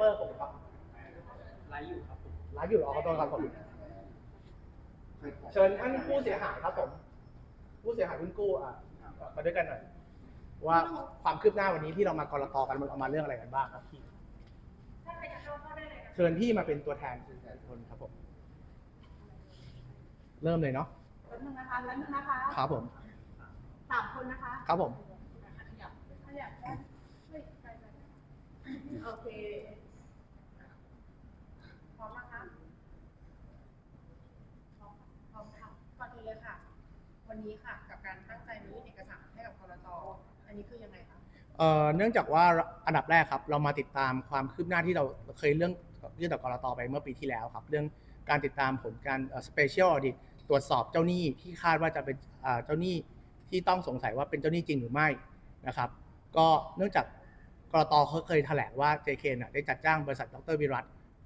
เปอร์ผมครับไลฟ์อยู่ครับผมไลฟ์อยู่ออกตัวครับผมเชิญท่านผู้เสียหายครับผม ผู้เสียหายหุ้นกู้อะมาด้วยกันหน่อยว่าความคืบหน้าวันนี้ที่เรามากรตกันมันเอามาเรื่องอะไรกันบ้างครับพี่เชิญพี่มาเป็นตัวแทนคนครับผม เริ่มเลยเนาะแป๊บนึงนะคะแป๊บนึงนะคะครับผมสามคนนะคะครับผมขยับขยับได้เฮ้ยไปไปโอเค พร้อมนะคะพร้อมพร้อมค่ะ ก่อนอื่นเลยค่ะ วันนี้ค่ะกับการตั้งใจมายื่นเอกสารให้กับกรตอันนี้คือยังไงคะเอ่อเนื่องจากว่าอันดับแรกครับ เรามาติดตามความคืบหน้าที่เราเคยเรื่องยื่นต่อกรตไปเมื่อปีที่แล้วครับ เรื่องการติดตามผลการสเอ่อ special audit ตรวจสอบเจ้าหนี้ที่คาดว่าจะเป็นเจ้าหนี้ที่ต้องสงสัยว่าเป็นเจ้าหนี้จริงหรือไม่นะครับ ก็เนื่องจากกรตเขาเคยแถลงว่า JK น่ะได้จัดจ้างบริษัทดรวิรัต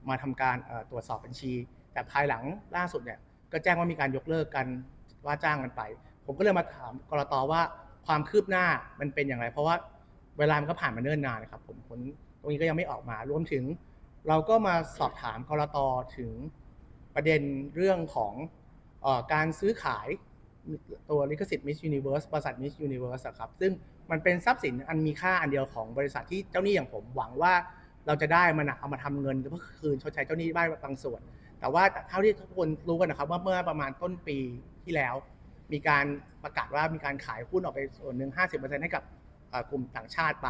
มาทำการตรวจสอบบัญชี แต่ภายหลังล่าสุดเนี่ยก็แจ้งว่ามีการยกเลิกกัน ว่าจ้างกันไป ผมก็เลยมาถามกรตว่าความคืบหน้ามันเป็นอย่างไร เพราะว่าเวลามันก็ผ่านมาเนิ่นนานนะครับ ผมผลตรงนี้ก็ยังไม่ออกมารวมถึง เราก็มาสอบถามกรตถึงประเด็นเรื่องของออการซื้อขายตัวลิขสิทธิ์ Miss Universe บริษัท Miss Universe อะครับ ซึ่งมันเป็นทรัพย์สินอันมีค่าอันเดียวของบริษัทที่เจ้าหนี้อย่างผมหวังว่าเราจะได้มันเอามาทำเงินเพื่อคืนชดใช้เจ้าหนี้บ้างบางส่วน แต่ว่าเท่าที่ทุกคนรู้กันนะครับว่าเมื่อประมาณต้นปี ที่แล้ว มีการประกาศว่ามีการขายหุ้นออกไปส่วนหนึ่ง50%ให้กับกลุ่มต่างชาติไป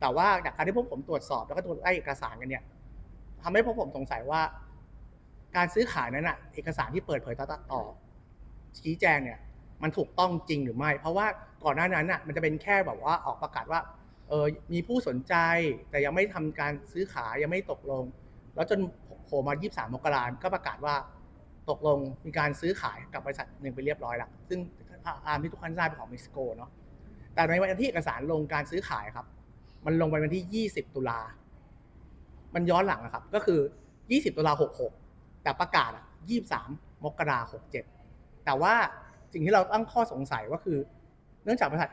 แต่ว่าจากการที่พวกผมตรวจสอบแล้วก็ตรวจไล่เอกสารกันเนี่ยทำให้พวกผมสงสัยว่า การซื้อขายนั้นอะเอกสารที่เปิดเผยต่อต่อชี้แจงเนี่ยมันถูกต้องจริงหรือไม่ เพราะว่าก่อนหน้านั้นอะมันจะเป็นแค่แบบว่าออกประกาศว่าเออมีผู้สนใจแต่ยังไม่ทำการซื้อขายยังไม่ตกลง แล้วจนโผล่มา 23 มกราคมก็ประกาศว่า ตกลงมีการซื้อขายกับบริษัทหนึ่งไปเรียบร้อยแล้วซึ่งตามที่ทุกท่านทราบเป็นของเม็กซิโกเนาะแต่ในวันที่เอกสารลงการซื้อขายครับ มันลงไปวันที่ 20 ตุลา มันย้อนหลังอะครับ ก็คือ 20 ตุลา 66 แต่ประกาศอะ23 มกราคม67 แต่ว่าสิ่งที่เราตั้งข้อสงสัยก็คือ เนื่องจากบริษัท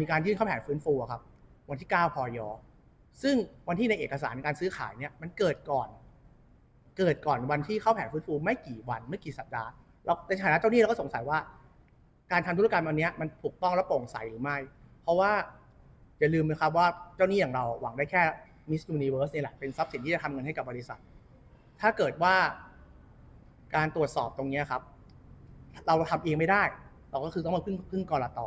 มีการยื่นเข้าแผนฟื้นฟูครับ วันที่ 9 พย ซึ่งวันที่ในเอกสารการซื้อขายเนี่ยมันเกิดก่อน เกิดก่อนวันที่เข้าแผนฟื้นฟูไม่กี่วันไม่กี่สัปดาห์เราในฐานะเจ้าหนี้เราก็สงสัยว่า การทำธุรกรรมอันนี้มันถูกต้องและโปร่งใสหรือไม่ เพราะว่าอย่าลืมนะครับว่าเจ้าหนี้อย่างเราหวังได้แค่ Miss Universe นี่แหละเป็นทรัพย์สินที่จะทำเงินให้กับบริษัท ถ้าเกิดว่าการตรวจสอบตรงนี้ครับ เราทำเองไม่ได้ เราก็คือต้องมาพึ่งพึ่งกรต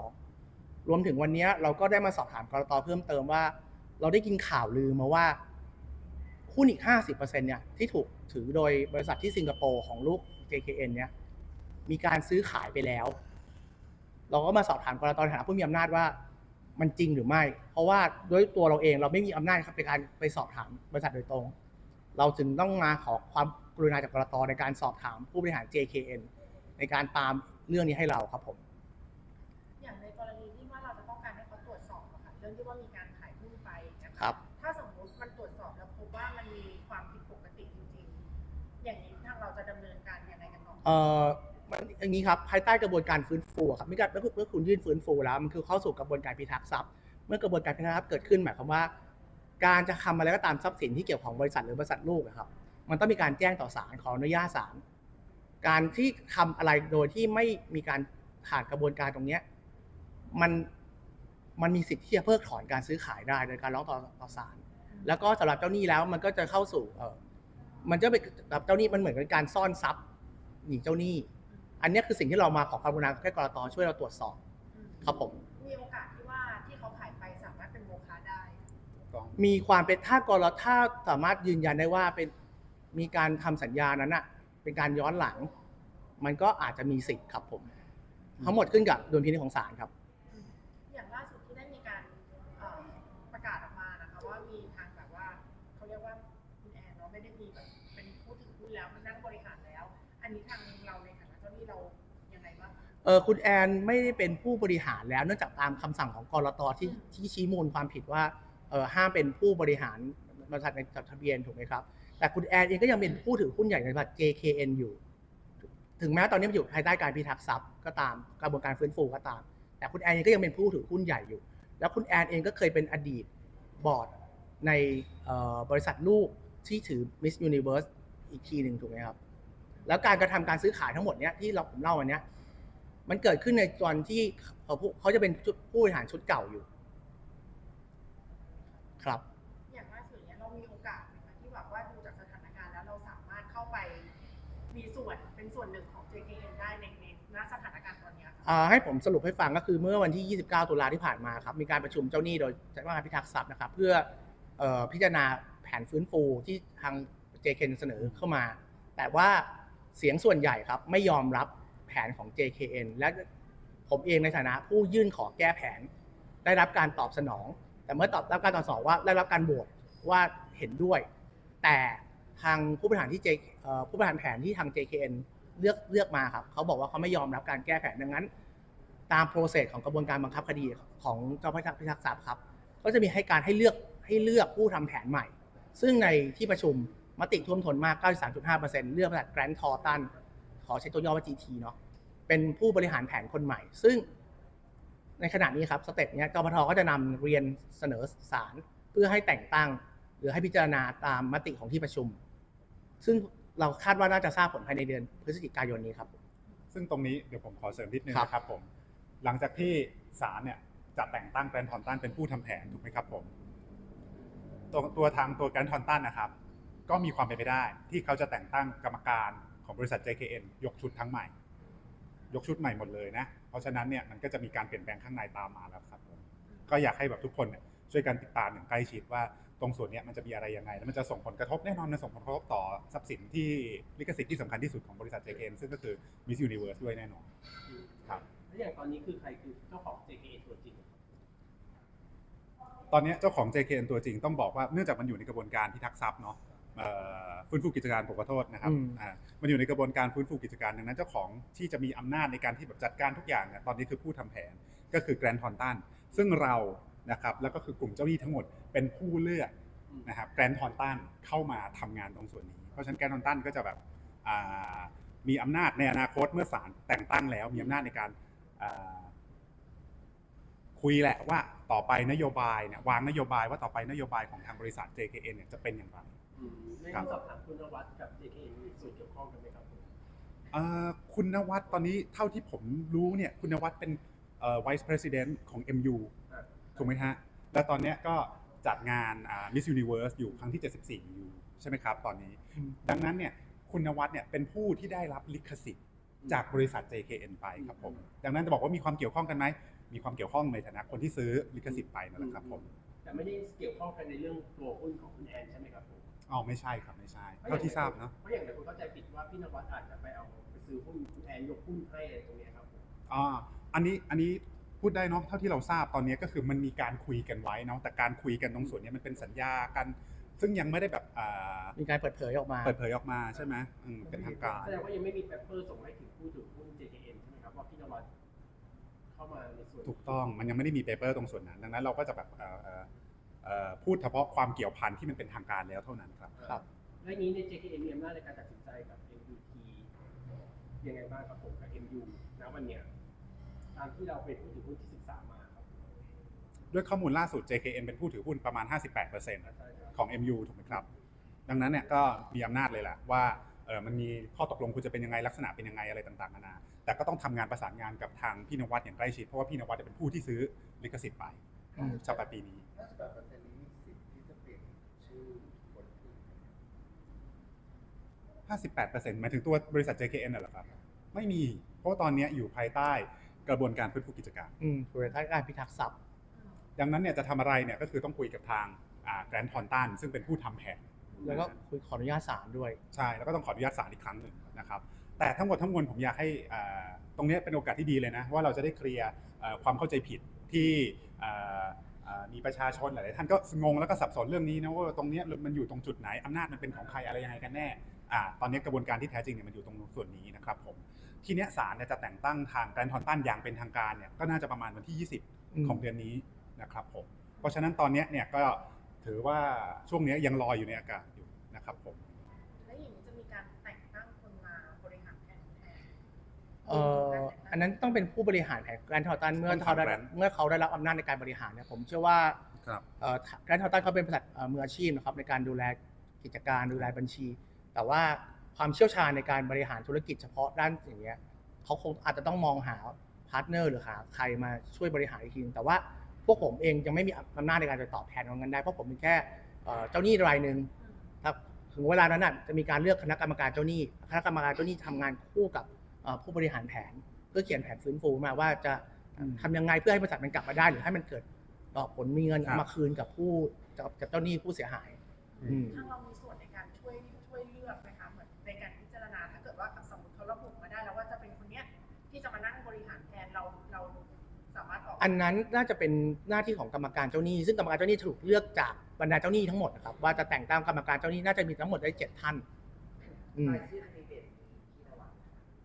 รวมถึงวันนี้เราก็ได้มาสอบถามกรตเพิ่มเติมว่า เราได้กินข่าวลือมาว่า หุ้นอีก 50%เนี่ยที่ถูกถือโดยบริษัทที่สิงคโปร์ของลูก JKN เนี่ยมีการซื้อขายไปแล้ว เราก็มาสอบถามกรตในฐานะผู้มีอำนาจว่ามันจริงหรือไม่ เพราะว่าด้วยตัวเราเองเราไม่มีอำนาจครับในการไปสอบถามบริษัทโดยตรง เราจึงต้องมาขอความกรุณาจากกรตในการสอบถามผู้บริหาร JKN ในการตามเรื่องนี้ให้เราครับผม อันอย่างนี้ครับภายใต้กระบวนการฟื้นฟูครับเมื่อเมื่อคุณยื่นฟื้นฟูแล้วมันคือเข้าสู่กระบวนการพิทักษ์ทรัพย์ เมื่อกระบวนการพิทักษ์ทรัพย์เกิดขึ้นหมายความว่า การจะทำอะไรก็ตามทรัพย์สินที่เกี่ยวของบริษัทหรือบริษัทลูกครับ มันต้องมีการแจ้งต่อศาลขออนุญาตศาลการที่ทำอะไรโดยที่ไม่มีการผ่านกระบวนการตรงเนี้ยมันมันมีสิทธิ์ที่จะเพิกถอนการซื้อขายได้โดยการร้องต่อต่อศาลแล้วก็สำหรับเจ้าหนี้แล้วมันก็จะเข้าสู่เออมันจะเป็นแบบเจ้าหนี้มันเหมือนกับการซ่อนทรัพย์ หนีเจ้าหนี้ อันเนี้ยคือสิ่งที่เรามาขอความกรุณาให้กรตช่วยเราตรวจสอบครับผมมีโอกาสที่ว่าที่เขาขายไปสามารถเป็นโมฆะได้มีความเป็นถ้ากรถ้าสามารถยืนยันได้ว่าเป็นมีการทำสัญญานั้นอะเป็นการย้อนหลัง มันก็อาจจะมีสิทธิ์ครับผม ทั้งหมดขึ้นกับดุลพินิจของศาลครับ อย่างล่าสุดที่ได้มีการเอ่อประกาศออกมานะคะว่ามีทางแบบว่าเขาเรียกว่าคุณแอนเนาะไม่ได้มีแบบเป็นผู้ถือหุ้นแล้วมานั่งบริหารแล้วอั นนี้ทางเราในฐานะเจ้าหนี้เรายังไงบ้างคะเออคุณแอนไม่ได้เป็นผู้บริหารแล้วเนื่องจากตามคำสั่งของกรตที่ที่ชี้มูลความผิดว่าเออห้ามเป็นผู้บริหารบริษัทในจดทะเบียนถูกไหมครับ แต่คุณแอนเองก็ยังเป็นผู้ถือหุ้นใหญ่ในบริษัท JKN อยู่ ถึงแม้ตอนนี้มันอยู่ภายใต้การพิทักษ์ทรัพย์ก็ตามกระบวนการฟื้นฟูก็ตาม แต่คุณแอนเองก็ยังเป็นผู้ถือหุ้นใหญ่อยู่ แล้วคุณแอนเองก็เคยเป็นอดีตบอร์ดในเอ่อบริษัทลูกที่ถือ Miss Universe อีกทีหนึ่งถูกไหมครับ แล้วการกระทำการซื้อขายทั้งหมดเนี้ยที่เราผมเล่าวันเนี้ยมันเกิดขึ้นในตอนที่เขาผู้เขาจะเป็นชุดผู้บริหารชุดเก่าอยู่ ครับ อย่างล่าสุดเนี้ยเรามีโอกาสไหมคะที่แบบว่าดูจากสถานการณ์แล้วเราสามารถเข้าไป มีส่วนเป็นส่วนหนึ่งของ JKN ได้ในในณสถานการณ์ตอนเนี้ยค่ะอ่าให้ผมสรุปให้ฟังก็คือเมื่อวันที่ 29 ตุลาที่ผ่านมาครับ มีการประชุมเจ้าหนี้โดยสำนักงานพิทักษ์ทรัพย์นะครับ เพื่อเอ่อพิจารณาแผนฟื้นฟูที่ทาง JKN เสนอเข้ามา แต่ว่า เสียงส่วนใหญ่ครับไม่ยอมรับแผนของ JKN และผมเองในฐานะผู้ยื่นขอแก้แผน ได้รับการตอบสนอง แต่เมื่อตอบรับการตอบสนองว่าได้รับการโหวตว่าเห็นด้วย แต่ทางผู้บริหารที่ J ผู้บริหารแผนที่ทาง JKN เลือกเลือกมาครับเขาบอกว่าเขาไม่ยอมรับการแก้แผนดังนั้น ตามโปรเซสของกระบวนการบังคับคดีของเจ้าพนักพิทักษ์ทรัพย์ครับ ก็จะมีให้การให้เลือกให้เลือกผู้ทำแผนใหม่ ซึ่งในที่ประชุม มติท่วมท้นมาก 93.5%เลือกบริษัทแกรนทอตัน ขอใช้ตัวย่อว่า GT เนาะ เป็นผู้บริหารแผนคนใหม่ ซึ่งในขณะนี้ครับ สเต็ปเนี้ยกปทก็จะนำเรียนเสนอศาลเพื่อให้แต่งตั้ง หรือให้พิจารณาตามมติของที่ประชุม ซึ่งเราคาดว่าน่าจะทราบผลภายในเดือนพฤศจิกายนนี้ครับ ซึ่งตรงนี้เดี๋ยวผมขอเสริมนิดนึงครับนะครับผม หลังจากที่ศาลเนี่ยจะแต่งตั้งแกรนทอนตันเป็นผู้ทำแผนถูกไหมครับผม ตัวตัวทางตัวแกรนทอนตันนะครับ ก็มีความเป็นไปได้ ที่เขาจะแต่งตั้งกรรมการของบริษัท JKN ยกชุดทั้งใหม่ ยกชุดใหม่หมดเลยนะ เพราะฉะนั้นเนี่ยมันก็จะมีการเปลี่ยนแปลงข้างในตามมาแล้วครับผมก็อยากให้แบบทุกคนเนี่ยช่วยกันติดตามอย่างใกล้ชิดว่าตรงส่วนเนี้ยมันจะมีอะไรยังไง แล้วมันจะส่งผลกระทบแน่นอนมันส่งผลกระทบต่อทรัพย์สินที่ลิขสิทธิ์ที่สำคัญที่สุดของบริษัท JKN ซึ่งก็คือ Miss Universe ด้วยแน่นอนครับแล้วอย่างตอนนี้คือใครคือเจ้าของ JKA ตัวจริงตอนนี้เจ้าของ JKN ตัวจริงต้องบอกว่าเนื่องจากมันอยู่ในกระบวนการพิทักษ์ทรัพย์เนาะเอ่อ ฟื้นฟูกิจการผมขอโทษนะครับอืมอ่ามันอยู่ในกระบวนการฟื้นฟูกิจการดังนั้นเจ้าของที่จะมีอำนาจในการที่แบบจัดการทุกอย่างเนี่ยตอนนี้คือผู้ทำแผนก็คือแกรนทอนตันซึ่งเรานะครับแล้วก็คือกลุ่มเจ้าหนี้ทั้งหมดเป็นผู้เลือกนะครับแกรนทอนตันเข้ามาทำงานตรงส่วนนี้ เพราะฉะนั้นแกรนทอนตันก็จะแบบอ่ามีอำนาจในอนาคตเมื่อศาลแต่งตั้งแล้ว มีอำนาจในการอ่าคุยแหละว่าต่อไปนโยบายเนี่ยวางนโยบายว่าต่อไปนโยบายของทางบริษัท JKN เนี่ยจะเป็นอย่างไร อืมในครับคำสอบถามคุณนวัดกับ JKA มีส่วนเกี่ยวข้องกันไหมครับผมเอ่อคุณนวัดตอนนี้เท่าที่ผมรู้เนี่ยคุณนวัดเป็นเอ่อ vice president ของ MU อะถูกไหมฮะ แล้วตอนเนี้ยก็จัดงานอ่า Miss Universe อยู่ครั้งที่ 74 อยู่ใช่ไหมครับ ตอนนี้ ดังนั้นเนี่ยคุณนวัดเนี่ยเป็นผู้ที่ได้รับลิขสิทธิ์จากบริษัท JKN ไปครับผม ดังนั้นจะบอกว่ามีความเกี่ยวข้องกันไหม มีความเกี่ยวข้องในฐานะคนที่ซื้อลิขสิทธิ์ไปนั่นแหละครับผม แต่ไม่ได้เกี่ยวข้องกันในเรื่องตัวหุ้นของคุณแอนใช่ไหมครับผม อ๋อไม่ใช่ครับไม่ใช่เท่าที่ทราบเนาะเพราะอย่างหลายคนเข้าใจผิดว่าพี่นวัดอาจจะไปเอาไปซื้อหุ้นคุณแอนยกหุ้นให้อะไรตรงเนี้ยครับผมอ่าอันนี้อันนี้พูดได้เนาะเท่าที่เราทราบตอนนี้ก็คือมันมีการคุยกันไว้เนาะแต่การคุยกันตรงส่วนนี้มันเป็นสัญญากัน ซึ่งยังไม่ได้แบบอ่ามีการเปิดเผยออกมา เปิดเผยออกมาใช่ไหมอืมเป็นทางการแสดงว่ายังไม่มีเปเปอร์ส่งให้ถึงผู้ถือหุ้น JKN ใช่ไหมครับว่าพี่นวัดเข้ามาในส่วนถูกต้องมันยังไม่ได้มีเปเปอร์ตรงส่วนนั้น ดังนั้นเราก็จะแบบเอ่อเอ่อเอ่อ พูดเฉพาะความเกี่ยวพันที่มันเป็นทางการแล้วเท่านั้นครับครับแล้วอย่างนี้ใน JKN มีอำนาจในการตัดสินใจกับ MUT ยังไงบ้างครับผมกับ MU ณวันเนี้ยตามที่เราเป็นผู้ถือหุ้นที่ศึกษามาครับด้วยข้อมูลล่าสุด JKN เป็นผู้ถือหุ้นประมาณ 58%ใช่ครับของ MU ถูกไหมครับ ดังนั้นเนี่ยก็มีอำนาจเลยแหละว่าเออมันมีข้อตกลงคุณจะเป็นยังไงลักษณะเป็นยังไงอะไรต่างๆนานาแต่ก็ต้องทำงานประสานงานกับทางพี่นวัดอย่างใกล้ชิดเพราะว่าพี่นวัดจะเป็นผู้ที่ซื้อลิขสิทธิ์ไป อืมฉบับปีนี้58%นี้มีสิทธิ์ที่จะเปลี่ยนชื่อคนอื่นไหม58%หมายถึงตัวบริษัท JKN น่ะเหรอครับ ไม่มี เพราะว่าตอนนี้อยู่ภายใต้กระบวนการฟื้นฟูกิจการ อืมบริษัทการพิทักษ์ทรัพย์ดังนั้นเนี่ยจะทำอะไรเนี่ยก็คือต้องคุยกับทางแกรนด์ทอนตันซึ่งเป็นผู้ทำแผน แล้วก็คุยขออนุญาตศาลด้วย ใช่ แล้วก็ต้องขออนุญาตศาลอีกครั้งหนึ่งนะครับ แต่ทั้งหมดทั้งมวลผมอยากให้อ่าตรงเนี้ยเป็นโอกาสที่ดีเลยนะ ว่าเราจะได้เคลียร์เอ่อความเข้าใจผิดที่อ่าอ่า มีประชาชนหลายท่านก็งงแล้วก็สับสนเรื่องนี้นะว่าตรงนี้มันอยู่ตรงจุดไหนอำนาจมันเป็นของใครอะไรยังไงกันแน่อ่าตอนนี้กระบวนการที่แท้จริงเนี่ยมันอยู่ตรงส่วนนี้นะครับผมทีเนี้ยศาลเนี่ยจะแต่งตั้งทางแกรนทอนตันอย่างเป็นทางการเนี่ยก็น่าจะประมาณวันที่ 20 ของเดือนนี้นะครับผมเพราะฉะนั้นตอนนี้เนี่ยก็ถือว่าช่วงนี้ยยังลอยอยู่ในอากาศอยู่นะครับผม เอ่ออันนั้นต้องเป็นผู้บริหารแผนแกรนทอตันเมื่อเขาได้ต้องถาม Grant เมื่อเขาได้รับอำนาจในการบริหารเนี่ยผมเชื่อว่าครับแกรนทอตันเขาเป็นบริษัทเอ่อมืออาชีพนะครับในการดูแลกิจการดูแลบัญชี แต่ว่าความเชี่ยวชาญในการบริหารธุรกิจเฉพาะด้านอย่างเงี้ยเขาคงอาจจะต้องมองหาพาร์ทเนอร์หรือหาใครมาช่วยบริหารอีกทีนึงแต่ว่าพวกผมเองยังไม่มีอำนาจในการจะตอบแทนตรงนั้นได้เพราะผมเป็นแค่เอ่อเจ้าหนี้รายหนึ่งครับถึงเวลานั้นน่ะจะมีการเลือกคณะกรรมการเจ้าหนี้คณะกรรมการเจ้าหนี้ทำงานคู่กับเอ่อ ผู้บริหารแผน เพื่อเขียนแผนฟื้นฟูมาว่าจะอืมทำยังไงเพื่อให้บริษัทมันกลับมาได้ หรือให้มันเกิดดอกผลมีเงินครับเอามาคืนกับผู้กับกับเจ้าหนี้ผู้เสียหายอืมทางเรามีส่วนในการช่วยช่วยเลือกไหมคะเหมือนในการพิจารณาถ้าเกิดว่าสมมติเขาระบุมาได้แล้วว่าจะเป็นคนเนี้ยที่จะมานั่งบริหารแทนเราเราสามารถออกอันนั้นน่าจะเป็นหน้าที่ของกรรมการเจ้าหนี้ ซึ่งกรรมการเจ้าหนี้ถูกเลือกจากบรรดาเจ้าหนี้ทั้งหมดนะครับว่าจะแต่งตั้งกรรมการเจ้าหนี้น่าจะมีทั้งหมดได้เจ็ดท่านอืม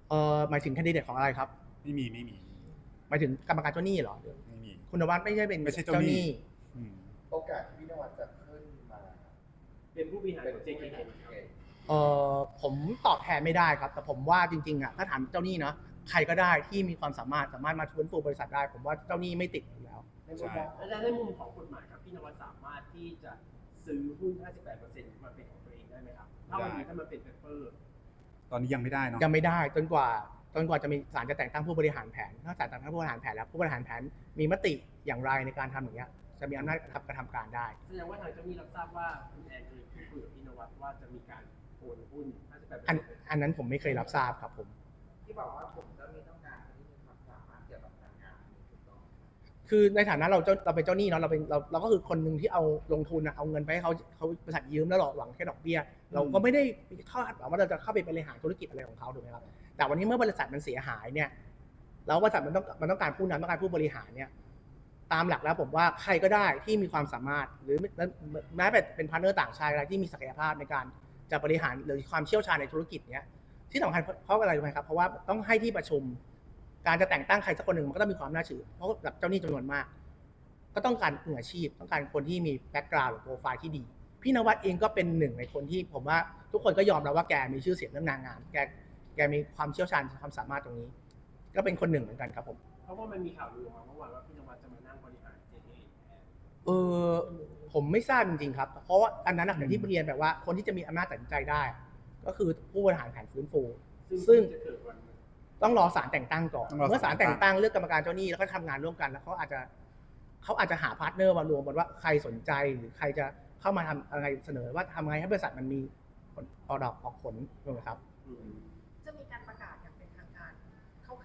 เอ่อหมายถึงแคนดิเดตของอะไรครับ ไม่มีไม่มีหมายถึงกรรมการเจ้าหนี้เหรอไม่มี คุณนวัดไม่ใช่เป็นไม่ใช่เจ้าหนี้ อืมโอกาสที่พี่นวัดจะขึ้นมาเป็นผู้บริหารเป็นของผู้ JKK บริหารครับเก่งเออผมตอบแทนไม่ได้ครับ แต่ผมว่าจริงๆอะถ้าถามเจ้าหนี้เนาะใครก็ได้ที่มีความสามารถสามารถมาฟื้นฟูบริษัทได้ ผมว่าเจ้าหนี้ไม่ติดอยู่แล้วในมุมมองแล้วในมุมของกฎหมายครับพี่นวัดสามารถที่จะซื้อหุ้น 58%มาเป็นของตัวเองได้ไหมครับ ถ้าวันนี้ถ้ามันเป็นเปเปอร์ต อนนี้ยังไม่ได้เนาะยังไม่ได้จนกว่าจนกว่าจะมีศาลจะแต่งตั้งผู้บริหารแผนถ้าศาลแต่งตั้งผู้บริหารแผนแล้วผู้บริหารแผนมีมติอย่างไรในการทำอย่างเงี้ยจะมีอำนาจกระทำกระทำการได้แสดงว่าทางเจ้าหนี้รับทราบว่าคุณแอนเคยพูดคุยกับพี่นวัดว่าจะมีการโอนหุ้น58%อันอันนั้นผมไม่เคยรับทราบครับผม ที่บอกว่าผม คือในฐานะเราเจ้าเราเป็นเจ้าหนี้เนาะเราเป็นเราเราก็คือคนหนึ่งที่เอาลงทุนอะเอาเงินไปให้เขาเขาบริษัทยืมแล้วหลอกหวังแค่ดอกเบี้ย เราก็ไม่ได้คาดหวังว่าเราจะเข้าไปบริหารธุรกิจอะไรของเขาถูกไหมครับแต่วันนี้เมื่อบริษัทมันเสียหายเนี่ยแล้วบริษัทมันต้องมันต้องการผู้นำต้องการผู้บริหารเนี่ยตามหลักแล้วผมว่าใครก็ได้ที่มีความสามารถ หรือแม้แต่เป็นพาร์ทเนอร์ต่างชาติอะไรที่มีศักยภาพในการจะบริหารหรือความเชี่ยวชาญในธุรกิจเนี้ยที่สำคัญเพราะอะไรรู้ไหมครับเพราะว่าต้องให้ที่ประชุม การจะแต่งตั้งใครสักคนหนึ่งมันก็ต้องมีความน่าเชื่อเพราะแบบเจ้าหนี้จำนวนมาก ก็ต้องการมืออาชีพ ต้องการคนที่มีแบ็กกราวด์หรือโปรไฟล์ที่ดี พี่นวัดเองก็เป็นหนึ่งในคนที่ผมว่า ทุกคนก็ยอมรับว่าแกมีชื่อเสียงเรื่องนางงามแกแกมีความเชี่ยวชาญความสามารถตรงนี้ ก็เป็นคนหนึ่งเหมือนกันครับผมเพราะว่ามันมีข่าวลือออกมาเมื่อวานว่าพี่นวัดจะมานั่งบริหาร JKK แทนเออผมไม่ทราบจริงๆครับ เพราะว่าอันนั้นอะอย่างที่เรียนแบบว่าคนที่จะมีอำนาจตัดสินใจได้ ก็คือผู้บริหารแผนฟื้นฟู ซึ่ซึ่งงจะเกิดวัน ต้องรอศาลแต่งตั้งก่อน ต้องรอศาล เมื่อศาลแต่งตั้งเลือกกรรมการเจ้าหนี้แล้วก็ทำงานร่วมกันแล้วเขาอาจจะเขาอาจจะหาพาร์ทเนอร์มารวมกันว่าใครสนใจหรือใครจะเข้ามาทำอะไรเสนอว่าทำไงให้บริษัทมันมีผลออกดอกออกผลถูกไหมครับอืมจะมีการประกาศอย่างเป็นทางการ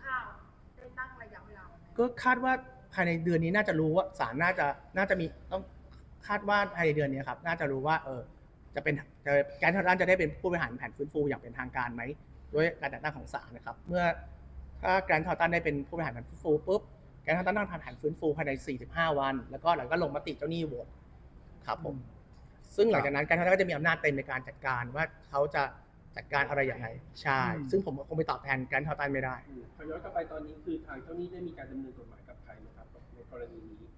คร่าวๆได้ตั้งระยะเวลาไว้ไหมก็คาดว่าภายในเดือนนี้น่าจะรู้ว่าศาลน่าจะน่าจะมีต้องคาดว่าภายในเดือนนี้ครับ น่าจะรู้ว่า เออ จะเป็นจะแกนทางด้านจะได้เป็นผู้บริหารแผนฟื้นฟูอย่างเป็นทางการไหม ด้วยการแต่งตั้งของศาลนะครับ เมื่อถ้าแกรนทอตันได้เป็นผู้บริหารแผนฟื้นฟูปุ๊บแกรนทอตันต้องทำแผนฟื้นฟูภายใน 45 วัน แล้วก็หลังก็ลงมติเจ้าหนี้โหวตครับผมซึ่งหลังจากนั้นแกรนทอตันก็จะมีอำนาจเต็มในการจัดการว่าเขาจะจัดการอะไรอย่างไรใช่อืมซึ่งผมคงไปตอบแทนแกรนทอตันไม่ได้อืมขอย้อนกลับไปตอนนี้คือทางเจ้าหนี้ได้มีการดำเนินกฎหมายกับใครไหมครับในกรณีนี้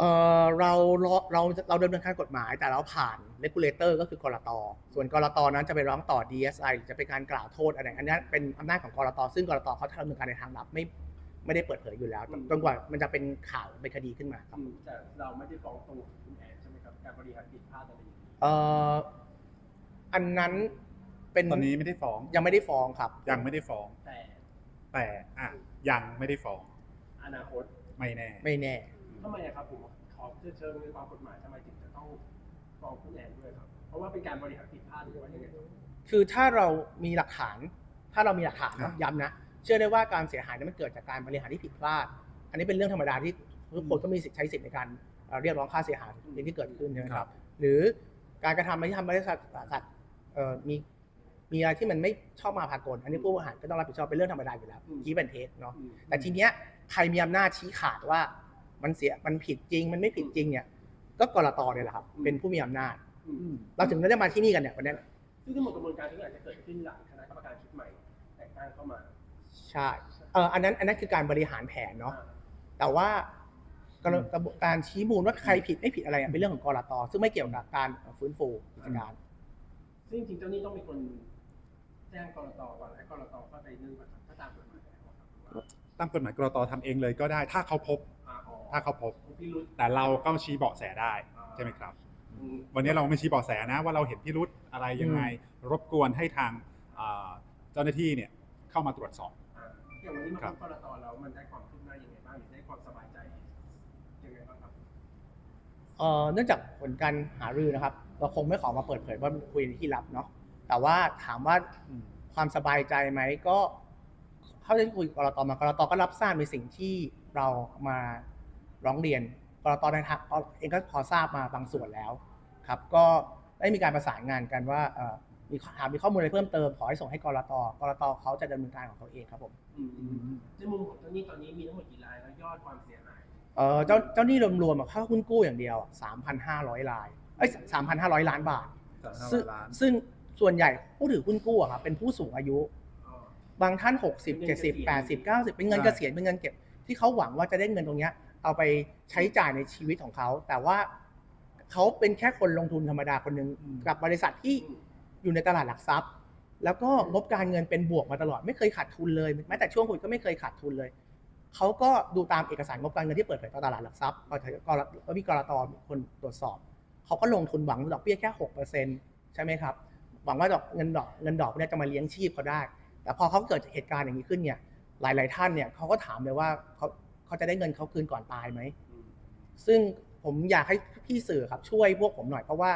เออเราเราเราเราดำเนินการกฎหมาย แต่เราผ่าน regulator ก็คือกรตส่วนกรตนั้นจะไปร้องต่อ DSI หรือจะเป็นการกล่าวโทษอะไรอันนี้เป็นอำนาจของกรตซึ่งกรตเขาทำดำเนินการในทางลับไม่ไม่ได้เปิดเผยอยู่แล้วอืมจนกว่ามันจะเป็นข่าวเป็นคดีขึ้นมาครับอืมแต่เราไม่ได้ฟ้องตรงกับคุณแอนใช่ไหมครับการบริหารผิดพลาดอะไรอย่างนี้เอออันนั้นเป็นตอนนี้ไม่ได้ฟ้องยังไม่ได้ฟ้องครับ ยังไม่ได้ฟ้องแต่แต่อะยังไม่ได้ฟ้องอนาคตไม่แน่ไม่แน่ ทำไมอะครับผมขอเชิญในความกฎหมายทำไมถึงจะต้องฟ้องคุณแอนด้วยครับ เพราะว่าเป็นการบริหารผิดพลาดหรือว่ายังไงครับคือถ้าเรามีหลักฐาน ถ้าเรามีหลักฐานครันะบย้ำนะ เชื่อได้ว่าการเสียหายนั้นมันเกิดจากการบริหารที่ผิดพลาด อันนี้เป็นเรื่องธรรมดาที่ทุกคนก็มีสิทธิ์ใช้สิทธิ์ในการเอ่อเรียกร้องค่าเสียหายที่เกิดขึ้นใช่ไหมครับ หรือการกระทำที่ทำบริษัทสัตว์เอ่อมีมีอะไรที่มันไม่ชอบมาพากลอันนี้ผู้บริหารก็ต้องรับผิดชอบเป็นเรื่องธรรมดาอยู่แล้วอืมที่เป็นเทสเนาะอืมแต่ทีเนี้ยใครมีอำนาจชี้ขาดว่า มันเสียมันผิดจริง มันไม่ผิดจริงเนี่ย ก็กรตเนี่ยแหละครับ เป็นผู้มีอำนาจอืมเราถึงได้มาที่นี่กันเนี่ยวันเนี้ยซึ่งทั้งหมดกระบวนการที่อาจจะเกิดขึ้นหลังคณะกรรมการชุดใหม่แต่งตั้งเข้ามา ใช่เอออันนั้นอันนั้นคือการบริหารแผนเนาะแต่ว่ากระกระบวนการชี้มูลว่าใครผิดไม่ผิดอะไรอะเป็นเรื่องของกรตซึ่งไม่เกี่ยวกับการฟื้นฟูกิจการ ซึ่งจริงๆเจ้าหนี้ต้องเป็นคนแจ้งกรตก่อนให้กรตเข้าไปนึ่งประคับถ้าตามกฎหมายแล้วอะครับตามกฎหมายกรตทำเองเลยก็ได้ ถ้าเขาพบอ่าอ๋อ ถ้าเขาพบพิรุธแต่เราก็ชี้เบาะแสได้ใช่ไหมครับออืมวันนี้เราไม่ชี้เบาะแสนะว่าเราเห็นพิรุธอะไรยังไง รบกวนให้ทางอ่าเจ้าหน้าที่เนี่ยเข้ามาตรวจสอบอ่าอย่างวันนี้มาครัพบบกรตแล้วมันได้ความคืบหน้ายังไงบ้างหรือได้ความสบายใจยังไงบ้างครับเอ่อเนื่องจากผลการหารือนะครับ เราคงไม่ขอมาเปิดเผยว่าคุยในที่ลับเนาะแต่ว่าถามว่าอืมความสบายใจไหมก็เขาได้คุยกับกรตมากรตก็รับทราบในสิ่งที่เรามา ร้องเรียนกรตในทางเองก็พอทราบมาบางส่วนแล้วครับ ก็ได้มีการประสานงานกันว่าเอ่อมีหากมีข้อมูลอะไรเพิ่มเติมขอให้ส่งให้กรตกรตเขาจะดำเนินการของเขาเองครับผมอืมในมุมของเจ้าหนี้ตอนนี้มีทั้งหมดกี่รายแล้วยอดความเสียหายเออเจ้าเจ้าหนี้รวมๆอะค่าหุ้นกู้อย่างเดียวสามพันห้าร้อยลายเอ้ยสามพันห้าร้อยล้านบาทซึ่งซึ่งส่วนใหญ่ผู้ถือหุ้นกู้อะครับเป็นผู้สูงอายุอ๋อบางท่าน60 70 80 90เป็นเงินเกษียณเป็นเงินเก็บที่เขาหวังว่าจะได้เงินตรงเนี้ย เอาไปใช้จ่ายในชีวิตของเขา แต่ว่าเขาเป็นแค่คนลงทุนธรรมดาคนหนึ่งอืมกับบริษัทที่อืมอยู่ในตลาดหลักทรัพย์ แล้วก็งบการเงินเป็นบวกมาตลอดไม่เคยขาดทุนเลยแม้แต่ช่วงโควิดก็ไม่เคยขาดทุนเลยเขาก็ดูตามเอกสารงบการเงินที่เปิดเผยต่อตลาดหลักทรัพย์พอถึงกรก็มีกรตมีคนตรวจสอบเขาก็ลงทุนหวังดอกเบี้ยแค่หกเปอร์เซ็นใช่ไหมครับหวังว่าดอกเงินดอกเงินดอกเนี่ยจะมาเลี้ยงชีพเขาได้ แต่พอเขาเกิดเหตุการณ์อย่างนี้ขึ้นเนี่ยหลาย ๆ ท่านเนี่ยเขาก็ถามเลยว่าเขา เขาจะได้เงินเขาคืนก่อนตายไหมอืมซึ่งผมอยากให้พี่สื่อครับช่วยพวกผมหน่อยเพราะว่า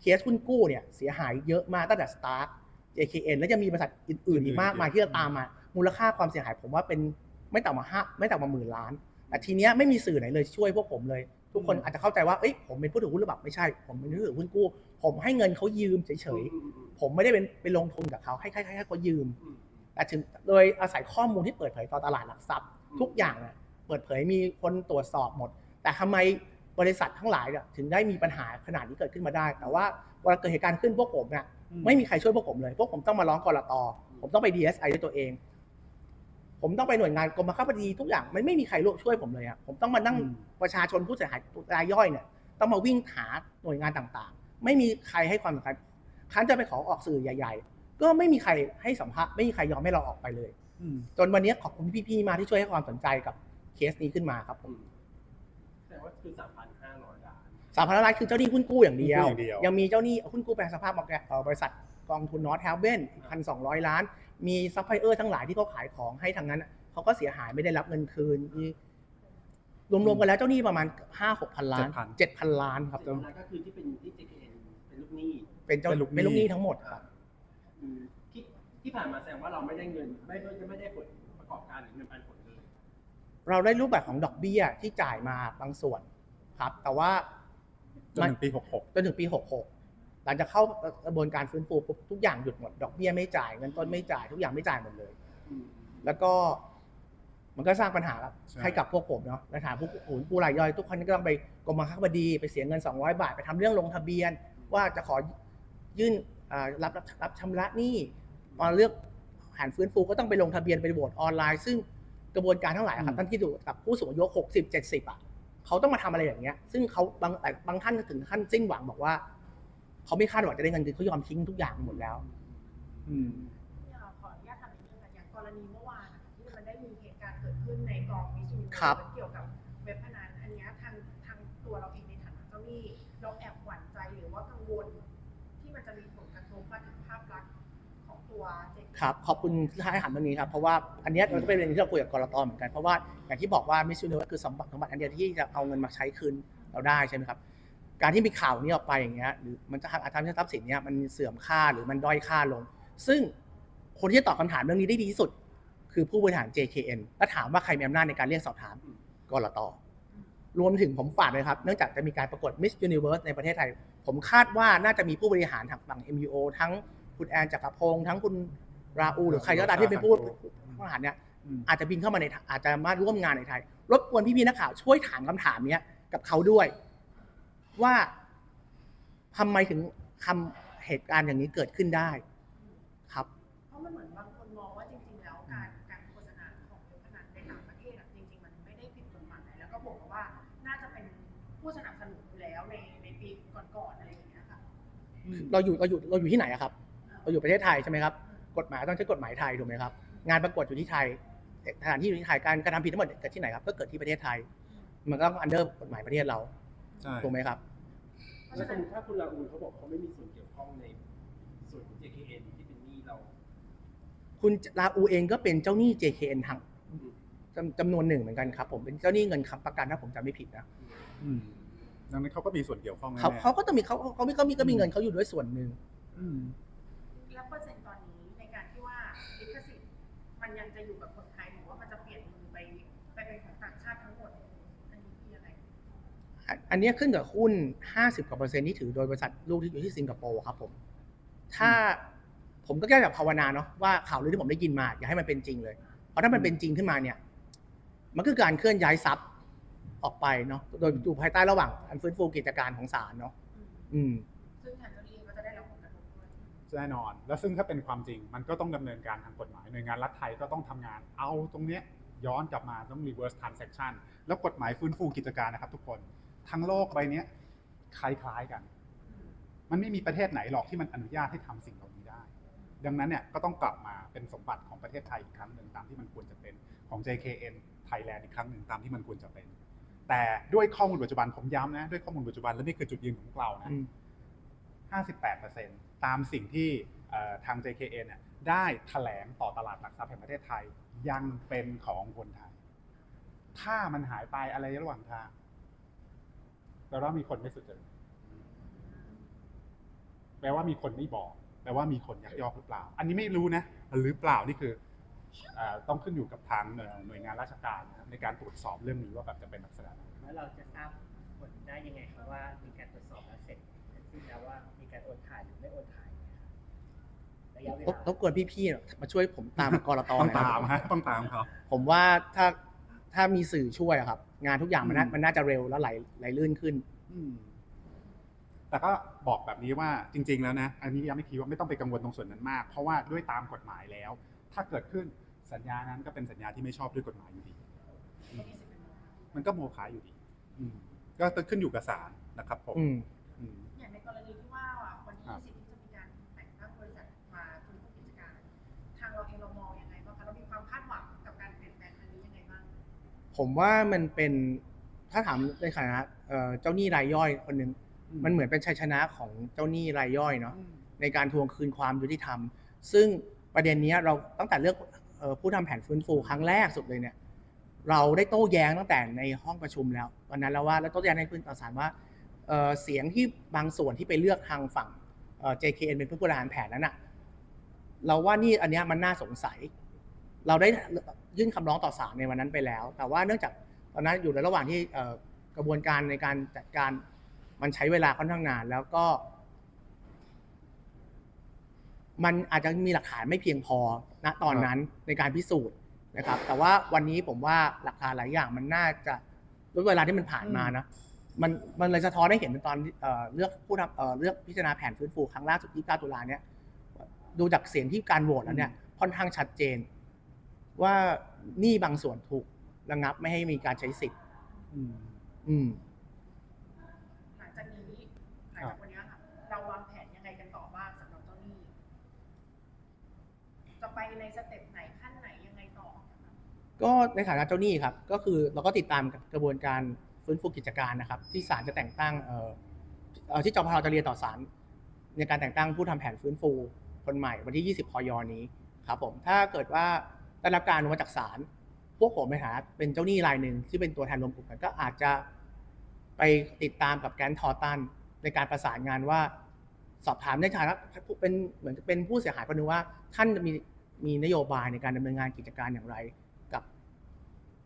เคสหุ้นกู้เนี่ยเสียหายเยอะมากตั้งแต่สตาร์ท JKN แล้วจะมีบริษัทอื่นๆอีกมากมายที่จะตามมา มูลค่าความเสียหายผมว่าเป็นไม่ต่ำกว่าห้าไม่ต่ำกว่าหมื่นล้าน แต่ทีเนี้ยไม่มีสื่อไหนเลยช่วยพวกผมเลย ทุกคนอาจจะเข้าใจว่าเอ้ยผมเป็นผู้ถือหุ้นหรือเปล่าไม่ใช่ ผมเป็นผู้ถือหุ้นกู้ ผมให้เงินเขายืมเฉยอืมอืมอืมๆผมไม่ได้เป็นไปลงทุนกับเขาให้ให้ให้ให้เขายืมอืมแต่ถึงโดยอาศัยข้อมูลที่เปิดเผยต่อตลาดหลักทรัพย์อืมทุกอย่างเนี่ย เปิดเผยมีคนตรวจสอบหมด แต่ทำไมบริษัททั้งหลายเนี่ยถึงได้มีปัญหาขนาดนี้เกิดขึ้นมาได้ แต่ว่าเวลาเกิดเหตุการณ์ขึ้นพวกผมเนี่ยไม่มีใครช่วยพวกผมเลย พวกผมต้องมาร้องกรตผมต้องไป DSI ด้วยตัวเอง ผมต้องไปหน่วยงานกรมบังคับคดีทุกอย่างไม่ไม่มีใครร่วมช่วยผมเลยอะผมต้องมานั่งอืมประชาชนผู้เสียหายรายย่อยเนี่ยต้องมาวิ่งหาหน่วยงานต่างๆ ไม่มีใครให้ความสำคัญครั้นจะไปขอออกสื่อใหญ่ ๆ ก็ไม่มีใครให้สัมภาษณ์ไม่มีใครยอมให้เราออกไปเลยอืมจนวันนี้ขอบคุณพี่ๆมาที่ช่วยให้ความสนใจกับ เคสนี้ขึ้นมาครับผอืมมแต่ว่าคือสามพันห้าร้อยล้านสามพันล้านคือเจ้าหนี้หุ้นกู้อย่างเดียว หุ้นกู้อย่างเดียว ยังมีเจ้าหนี้หุ้นกู้แปลงสภาพเอ่อบริษัทกองทุนนอตแฮลเบนพันสองร้อยล้าน มีซัพพลายเออร์ทั้งหลายที่เขาขายของให้ทางนั้นอะเขาก็เสียหายไม่ได้รับเงินคืนมีรวมๆกันแล้วเจ้าหนี้ประมาณห้าหกพันล้าน7,000 เจ็ดพันล้านครับ เจ็ดพันล้านก็คือที่เป็นที่ JKN เป็นลูกหนี้เป็นเจ้าเป็นลูกหนี้ เป็นลูกหนี้ทั้งหมดครับอืมที่ที่ผ่านมาแสดงว่าเราไม่ได้เงิน ไม่ไม่ไม่ได้ผลประกอบการหรือเงินปันผล เลยเราได้รูปแบบของดอกเบี้ยที่จ่ายมาบางส่วนครับ แต่ว่าจนถึงปีหกหกจนถึงปี 66 หลังจากเข้ากระบวนการฟื้นฟูปุ๊บทุกอย่างหยุดหมด ดอกเบี้ยไม่จ่ายเงินต้นไม่จ่ายทุกอย่างไม่จ่ายหมดเลยอืมแล้วก็มันก็สร้างปัญหาใช่ให้กับพวกผมเนาะในฐานะผู้ผู้ผู้รายย่อยทุกคนก็ต้องไปกรมบังคับคดีไปเสียเงิน 200 บาท ไปทำเรื่องลงทะเบียน ว่าจะขอยื่นอ่ารับรับรับชำระหนี้ตอนเลือกแผนฟื้นฟูก็ต้องไปลงทะเบียนไปโหวตออนไลน์ ซึ่ง กระบวนการทั้งหลายอะครับอืมท่านที่ดูกับผู้สูงอายุ60 70อะเขาต้องมาทำอะไรอย่างเงี้ย ซึ่งเขาบางแต่บางท่านถึงขั้นสิ้นหวังบอกว่าเขาไม่คาดหวังจะได้เงินคืนเขายอมทิ้งทุกอย่างหมดแล้ว อืมเนี่ยขออนุญาตถามนิดนึงค่ะอย่างกรณีเมื่อวานนะคะที่มันได้มีเหตุการณ์เกิดขึ้นในกองมิชลินครับเกี่ยวกับ ครับขอบคุณที่ให้ถามเรื่องนี้ครับเพราะว่าอันนี้มันก็เป็นเรื่องที่เราคุยกับกรตเหมือนกันเพราะว่าอย่างที่บอกว่ามิสซูเนอร์คือสมบัติสมบัติอันเดียวที่จะเอาเงินมาใช้คืนเราได้ใช่ไหมครับการที่มีข่าวนี้ออกไปอย่างเงี้ยหรือมันจะอาจทำให้ทรัพย์สินเนี้ยมันเสื่อมค่าหรือมันด้อยค่าลง ซึ่งคนที่ตอบคำถามเรื่องนี้ได้ดีที่สุด คือผู้บริหาร JKN และถามว่าใครมีอำนาจในการเรียกสอบถามกรตรวมถึงผมฝากเลยครับ เนื่องจากจะมีการประกวด Miss Universe ในประเทศไทย ผมคาดว่าน่าจะมีผู้บริหารทางฝั่ง MUO ทั้งคุณแอนจักรพงศ์ทั้งคุณ ราอูหรือใครก็ตามที่เป็นผู้ผู้บริหารเนี่ยอืมอาจจะบินเข้ามาในไทยอาจจะมาร่วมงานในไทย รบกวนพี่ๆนักข่าวช่วยถามคำถามเนี้ยกับเขาด้วย ว่าทำไมถึงทำเหตุการณ์อย่างนี้เกิดขึ้นได้ ครับเพราะมันเหมือนบางคนมองว่าจริงๆแล้วการการโฆษณาของเว็บพนันในต่างประเทศอะจริง ๆ มันไม่ได้ผิดกฎหมายแล้วก็บอกว่าน่าจะเป็นผู้สนับสนุนอยู่แล้วในในปีก่อนๆอะไรอย่างเงี้ยค่ะเราอยู่เราอยู่เราอยู่ที่ไหนอะครับ เราอยู่ประเทศไทยใช่ไหมครับ กฎหมายต้องใช้กฎหมายไทยถูกไหมครับงานประกวดอยู่ที่ไทยสถานที่อยู่ที่ไทยการกระทำผิดทั้งหมดเกิดที่ไหนครับก็เกิดที่ประเทศไทย มันก็ต้องอันเดอร์กฎหมายประเทศเราใช่ถูกไหมครับเพราะแล้วฉะสนั้มนมติถ้าคุณลาอูนเขาบอกเขาไม่มีส่วนเกี่ยวข้องในส่วนของ JKN ที่เป็นหนี้เรา คุณลาอูเองก็เป็นเจ้าหนี้ JKN ทางอืมจำจำนวนหนึ่งเหมือนกันครับ ผมเป็นเจ้าหนี้เงินค้ำประกันถ้าผมจำไม่ผิดนะอืมดังนั้นเขาก็มีส่วนเกี่ยวข้องแน่เขาๆเขาก็ต้องมีเขาเขามีเขามีก็มีเงินเขาอยู่ด้วยส่วนหนึ่งอืมแล้วเปอร์เซ็นต์ต อันอันเนี้ยขึ้นกับหุ้น 50กว่าเปอร์เซ็นต์ที่ถือโดยบริษัทลูกที่อยู่ที่สิงคโปร์ครับผม ถ้าผมก็แค่แบบภาวนาเนาะว่าข่าวลือที่ผมได้ยินมาอย่าให้มันเป็นจริงเลย เพราะถ้ามันเป็นจริงขึ้นมาเนี่ย มันคือการเคลื่อนย้ายทรัพย์ออกไปเนาะโดยอยู่ภายใต้ระหว่างการฟื้นฟูกิจการของศาลเนาะอืมอืมซึ่งทางเจ้าหน้าที่ก็จะได้รับผลกระทบด้วยแน่นอน แล้วซึ่งถ้าเป็นความจริงมันก็ต้องดำเนินการทางกฎหมายหน่วยงานรัฐไทยก็ต้องทำงานเอาตรงเนี้ยย้อนกลับมาต้อง reverse transaction แล้วกฎหมายฟื้นฟูกิจการนะครับทุกคน ทั้งโลกใบเนี้ยคล้ายๆกัน มันไม่มีประเทศไหนหรอกที่มันอนุญาตให้ทำสิ่งเหล่านี้ได้ ดังนั้นเนี่ยก็ต้องกลับมาเป็นสมบัติของประเทศไทยอีกครั้งหนึ่งตามที่มันควรจะเป็นของ JKN Thailand อีกครั้งหนึ่งตามที่มันควรจะเป็น แต่ด้วยข้อมูลปัจจุบันผมย้ำนะด้วยข้อมูลปัจจุบันและนี่คือจุดยืนของเรานะอืม58%ตามสิ่งที่เอ่อทาง JKN เนี่ยได้แถลงต่อตลาดหลักทรัพย์แห่งประเทศไทยยังเป็นของคนไทย ถ้ามันหายไปอะไรระหว่างทาง แปลว่ามีคนไม่สุจริตแปลว่ามีคนไม่บอกแปลว่ามีคนยักยอกหรือเปล่า อันนี้ไม่รู้นะหรือเปล่านี่คือเอ่อต้องขึ้นอยู่กับทางเอ่อหน่วยงานราชการนะครับในการตรวจสอบเรื่องนี้ว่าแบบจะเป็นลักษณะไหนแล้วเราจะทราบผลได้ยังไงครับว่ามีการตรวจสอบแล้วเสร็จเสร็จสิ้นแล้วว่ามีการโอนถ่ายหรือไม่โอนถ่ายนะครับระยะเวรบลารบกวนพี่ๆมาช่วยผมตามกรตต้องหน่อยตามนะฮะต้องตามเขาผมว่าถ้า ถ้ามีสื่อช่วยอะครับ งานทุกอย่างมันน่าอืม มันน่าจะเร็วแล้วไหลไหลลื่นขึ้น อืมแต่ก็บอกแบบนี้ว่าจริง ๆ แล้วนะ อันนี้ย้ำอีกทีว่าไม่ต้องไปกังวลตรงส่วนนั้นมาก เพราะว่าด้วยตามกฎหมายแล้ว ถ้าเกิดขึ้นสัญญานั้นก็เป็นสัญญาที่ไม่ชอบด้วยกฎหมายอยู่ดีก็มีสิทธิ์เป็นโมฆะมันก็โมฆะอยู่ดี อืมก็ต้องขึ้นอยู่กับศาลนะครับผมอืมอืมอย่างในกรณีที่ ผมว่ามันเป็นถ้าถามในฐานะเอ่อเจ้าหนี้รายย่อยคนหนึ่งมันเหมือนเป็นชัยชนะของเจ้าหนี้รายย่อยเนาะอืมในการทวงคืนความยุติธรรม ซึ่งประเด็นเนี้ยเราตั้งแต่เลือกเอ่อผู้ทำแผนฟื้นฟูครั้งแรกสุดเลยเนี่ย เราได้โต้แย้งตั้งแต่ในห้องประชุมแล้ววันนั้นแล้วว่าแล้วโต้แย้งในพื้นต่อสารว่าเอ่อเสียงที่บางส่วนที่ไปเลือกทางฝั่งเอ่อ JKN เป็นผู้บริหารแผนนั้นอะเราว่านี่อันเนี้ยมันน่าสงสัย เราได้ยื่นคำร้องต่อศาลในวันนั้นไปแล้ว แต่ว่าเนื่องจากตอนนั้นอยู่ในระหว่างที่เอ่อกระบวนการในการจัดการมันใช้เวลาค่อนข้างนาน แล้วก็ มันอาจจะมีหลักฐานไม่เพียงพอณตอนนั้นในการพิสูจน์นะครับ แต่ว่าวันนี้ผมว่าหลักฐานหลายอย่างมันน่าจะด้วยเวลาที่มันผ่านมานะมันมันเลยสะท้อนให้เห็นเป็นตอนเอ่อเลือกผู้ทำเอ่อเลือกพิจารณาแผนฟื้นฟูครั้งล่าสุดที่9ตุลาเนี่ยดูจากเสียงที่การโหวตแล้วเนี่ยค่อนข้างชัดเจน ว่าหนี่บางส่วนถูกระงับไม่ให้มีการใช้สิทธิ์ อืม อืม หลังจากนี้หลังจากวันนี้ค่ะ เราวางแผนยังไงกันต่อบ้างสำหรับเจ้าหนี้จะไปในสเต็ปไหนขั้นไหนยังไงต่อคะก็ในฐานะเจ้าหนี้ครับ ก็คือเราก็ติดตามกระบวนการฟื้นฟูกิจการนะครับ ที่ศาลจะแต่งตั้ง เอ่อเอ่อที่จปทจะเรียนต่อศาลในการแต่งตั้งผู้ทำแผนฟื้นฟูคนใหม่วันที่ 20 พยนี้ครับ ผม ถ้าเกิดว่า ได้รับการอนุมัติจากศาลพวกผมในฐานะเป็นเจ้าหนี้รายหนึ่งที่เป็นตัวแทนรวมกลุ่มกันก็อาจจะไปติดตามกับแกนทอตันในการประสานงานว่า สอบถามในฐานะเป็นเหมือนเป็นผู้เสียหายคนหนึงว่า ท่านมีมีนโยบายในการดำเนินงานกิจการอย่างไร กับ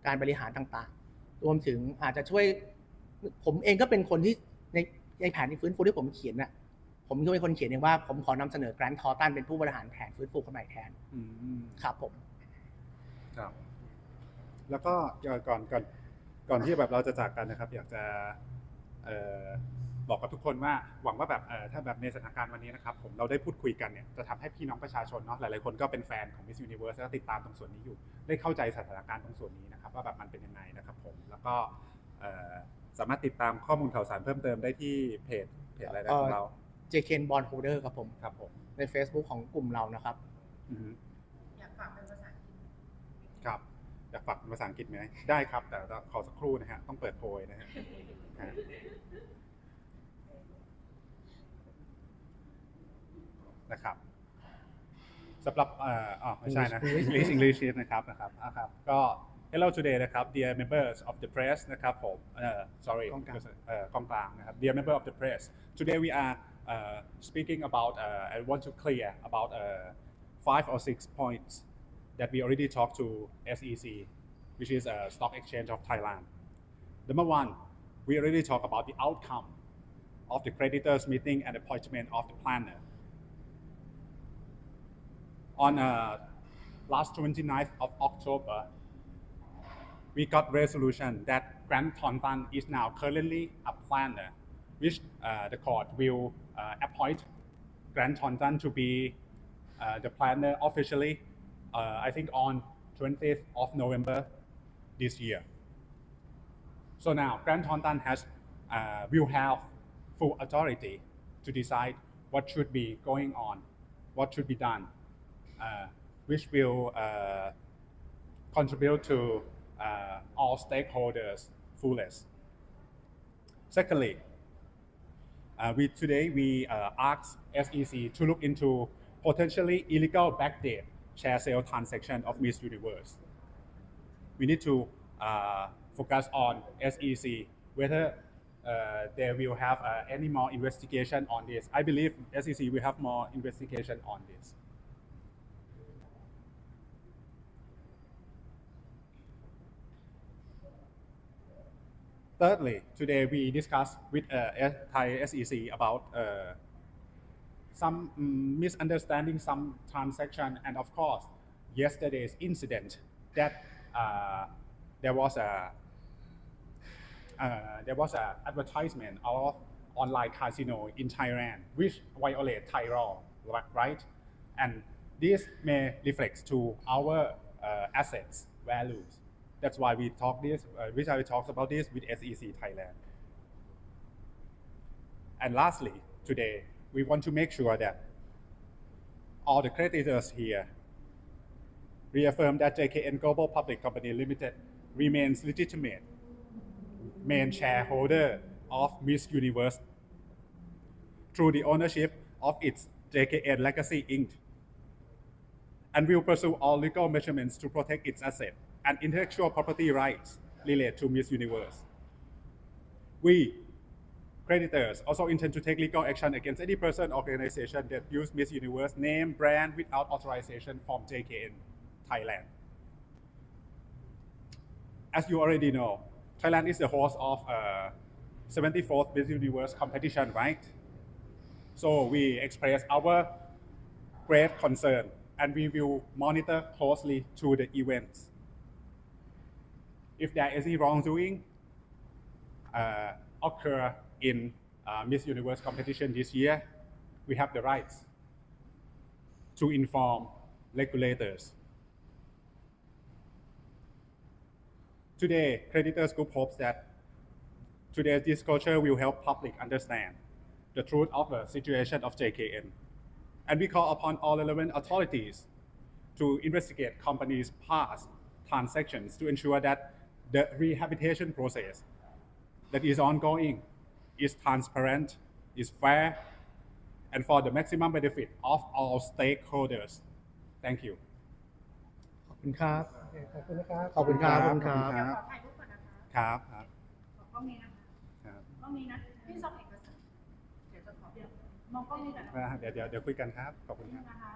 การบริหารต่างๆ รวมถึงอาจจะช่วย ผมเองก็เป็นคนที่ในในแผนที่ฟื้นฟูที่ผมเขียนน่ะผมก็เป็นคนเขียนเองว่าผมขอนำเสนอแกรนทอตันเป็นผู้บริหารแผนฟื้นฟูคนใหม่แทนอืมครับผม ครับ แล้วก็เอ่อก่อนก่อนก่อนที่แบบเราจะจากกันนะครับ อยากจะเอ่อบอกกับทุกคนว่าหวังว่าแบบเอ่อถ้าแบบในสถานการณ์วันนี้นะครับผมเราได้พูดคุยกันเนี่ยจะทำให้พี่น้องประชาชนเนาะหลายๆคนก็เป็นแฟนของ Miss Universe แล้วก็ติดตามตรงส่วนนี้อยู่ ได้เข้าใจสถานการณ์ตรงส่วนนี้นะครับ ว่าแบบมันเป็นยังไงนะครับผมแล้วก็เอ่อสามารถติดตามข้อมูลข่าวสารเพิ่มเติมได้ที่เพจเพจอะไรนะของเรา JKN Bond Holder ครับผม ครับผมใน Facebook ของกลุ่มเรานะครับ อือฮึ จะฝากภาษาอังกฤษไหมได้ครับ แต่ขอสักครู่นะฮะ ต้องเปิดโพยนะฮะนะครับสำหรับอ๋อไม่ใช่นะ English English นะครับนะครับอะครับ ก็ Hello today นะครับ dear members of the press นะครับผมเอ่อ sorry กลางเอ่อกองกลางนะครับ dear member of the press today we are uh, speaking about uh, I want to clear about uh, five or six points that we already talked to SEC which is a Stock Exchange of Thailand. Number one we already talked about the outcome of the creditors meeting and appointment of the planner. On uh, last 29th of October, we got resolution that Grant Thornton is now currently a planner, which uh, the court will uh, appoint Grant Thornton to be uh, the planner officially, uh, I think on 20th of November this year. So now Grant Thornton has uh, will have full authority to decide what should be going on, what should be done, uh, which will uh, contribute to uh, all stakeholders fullest. Secondly, uh, we today we asked SEC to look into potentially illegal backdate share sale transaction of Miss Universe. We need to uh, focus on SEC whether uh, they will have uh, any more investigation on this. I believe SEC will have more investigation on this. Thirdly, today we discussed with uh, Thai SEC about uh, some mm, misunderstanding, some transaction, and of course, yesterday's incident that uh, there was a uh, there was an advertisement of online casino in Thailand which violate Thai law, right? And this may reflect to our uh, assets values. That's why we talk this, uh, which I talked about this with SEC Thailand. And lastly, today we want to make sure that all the creditors here reaffirm that JKN Global Public Company Limited remains legitimate main shareholder of Miss Universe through the ownership of its JKN Legacy Inc. and will pursue all legal measurements to protect its asset and intellectual property rights related to Miss Universe. We, creditors, also intend to take legal action against any person or organization that use Miss Universe name, brand without authorization from JKN Thailand. As you already know, Thailand is the host of uh, 74th Miss Universe competition, right? So we express our great concern and we will monitor closely to the events. If there is any wrongdoing uh, occur in uh, Miss Universe competition this year, we have the rights to inform regulators. Today, Creditors Group hopes that today's disclosure will help public understand the truth of the situation of JKN. And we call upon all relevant authorities to investigate companies' past transactions to ensure that the rehabilitation process that is ongoing is transparent, is fair, and for the maximum benefit of all stakeholders. Thank you. ขอบคุณครับ ขอบคุณนะครับ ขอบคุณครับ ขอบคุณคขอบคุณครัรับบขอถ่ายรูปก่อนนะคะครับครับกล้องนี้นะคะครับกล้องนี้นะพี่ส่งเอกสารเดี๋ยวจะขอเดี๋ยวมองกล้องนี้ก่อนนะอ่าเดี๋ยวเดี๋ยวเดี๋ยวคุยกันครับ ขอบคุณครับ นะคะ